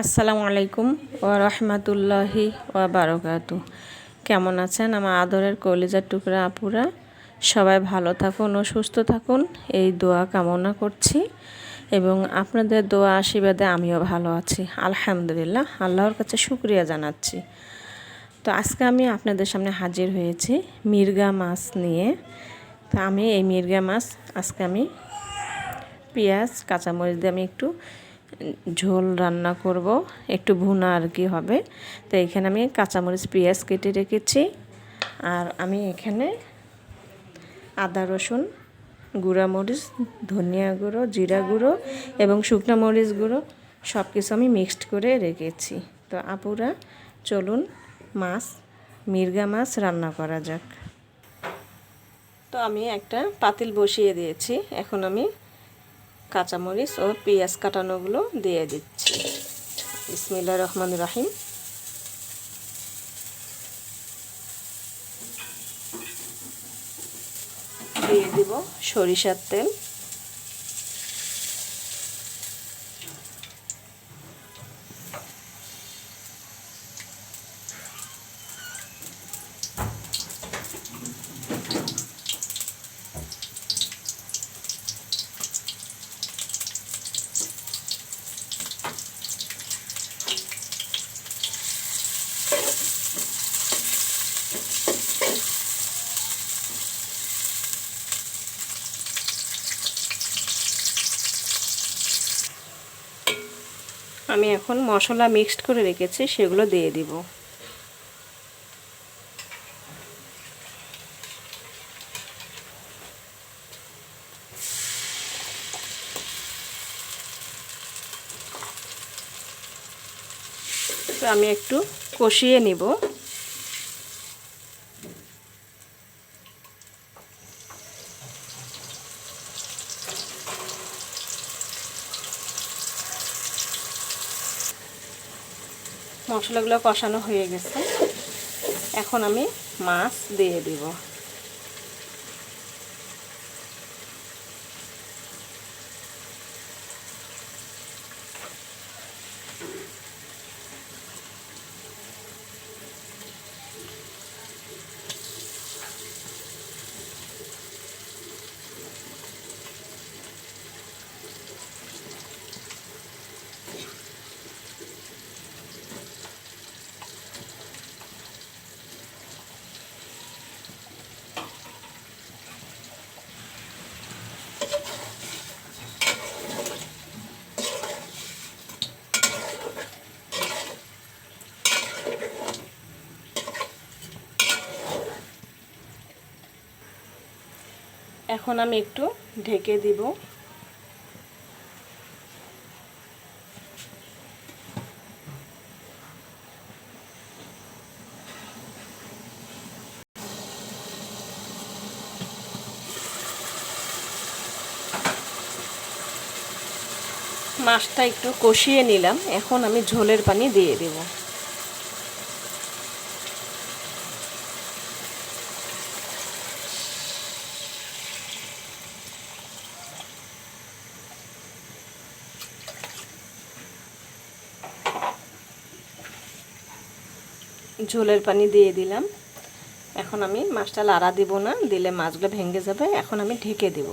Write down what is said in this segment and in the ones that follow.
আসসালামু আলাইকুম ওয়া রাহমাতুল্লাহি ওয়া বারাকাতু কেমন আছেন আমার আদরের কলিজার টুকরা আপুরা? সবাই ভালো থাকুন ও সুস্থ থাকুন। এই দোয়া কামনা করছি এবং আপনাদের দোয়া আশীর্বাদে আমিও ভালো আছি। আলহামদুলিল্লাহ, আল্লাহর কাছে শুক্রিয়া জানাচ্ছি। তো আজকে আমি আপনাদের সামনে হাজির হয়েছি মির্গা মাছ নিয়ে। তো আমি এই মির্গা মাছ আজকে আমি পেঁয়াজ, কাঁচামরিচ দিয়ে আমি একটু ঝোল রান্না করব, একটু ভুনা আর কি হবে। তো এখানে আমি কাঁচামরিচ, পেঁয়াজ কেটে রেখেছি। আর আমি এখানে আদা, রসুন গুঁড়া মরিচ, ধনিয়া গুঁড়ো, জিরা গুঁড়ো এবং শুকনো মরিচ গুঁড়ো সব কিছু আমি মিক্সড করে রেখেছি। তো আপুরা, চলুন মাছ, মির্গা মাছ রান্না করা যাক। তো আমি একটা পাতিল বসিয়ে দিয়েছি। এখন আমি কাঁচামরিচ ও পেঁয়াজ কাটানোগুলো দিয়ে দিচ্ছি। ইসমিল্লা রহমান রাহিম। দিয়ে দিব সরিষার তেল। আমি এখন মশলা মিক্সড করে রেখেছি সেগুলো দিয়ে দিব। আমি একটু কষিয়ে নিব। মশলাগুলো কষানো হয়ে গেছে। এখন আমি মাছ দিয়ে দিব। এখন আমি একটু ঢেকে দিব। মাছটা একটু কষিয়ে নিলাম। এখন আমি ঝোলের পানি দিয়ে দেবো। ঝোলের পানি দিয়ে দিলাম। এখন আমি মাছটা লাড়া দিব না, দিলে মাছগুলো ভেঙে যাবে। এখন আমি ঢেকে দেব।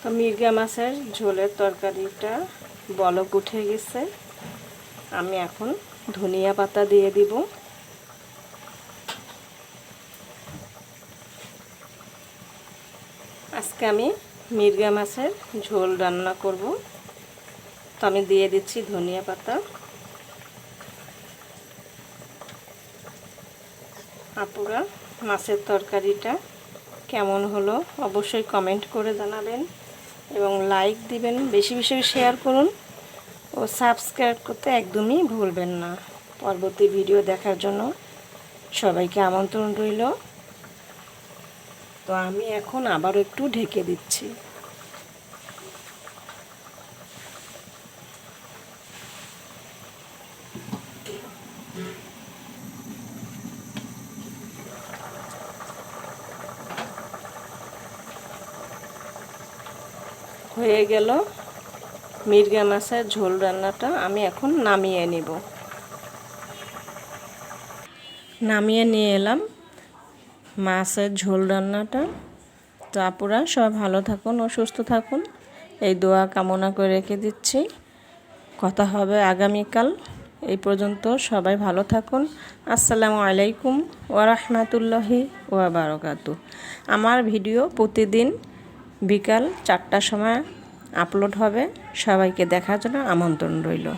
তো মির্গা মাছের ঝোলের তরকারিটা বলক উঠে গেছে। আমি এখন ধনিয়া পাতা দিয়ে দিব। আজকে আমি মির্গা মাছের ঝোল রান্না করব। তো আমি দিয়ে দিচ্ছি ধনিয়া পাতা। আপুরা, মাছের তরকারিটা কেমন হলো অবশ্যই কমেন্ট করে জানাবেন। এবং লাইক দিবেন, বেশি বেশি শেয়ার করুন ও সাবস্ক্রাইব করতে একদমই ভুলবেন না। পরবর্তী ভিডিও দেখার জন্য সবাইকে আমন্ত্রণ রইল। তো আমি এখন আবার একটু ঢেকে দিচ্ছি। হয়ে গেল মির্গা মাছের ঝোল রান্নাটা। আমি এখন নামিয়ে নিব। নামিয়ে নিয়ে এলাম মাছের ঝোল রান্নাটা। তো আপুরা, সবাই ভালো থাকুন ও সুস্থ থাকুন। এই দোয়া কামনা করে রেখে দিচ্ছি। কথা হবে আগামীকাল। এই পর্যন্ত সবাই ভালো থাকুন। আসসালামু আলাইকুম ওরহমতুল্লাহি ওয়াবারকাতু আমার ভিডিও প্রতিদিন বিকাল চারটার সময় আপলোড হবে। সবাইকে দেখার জন্য আমন্ত্রণ রইল।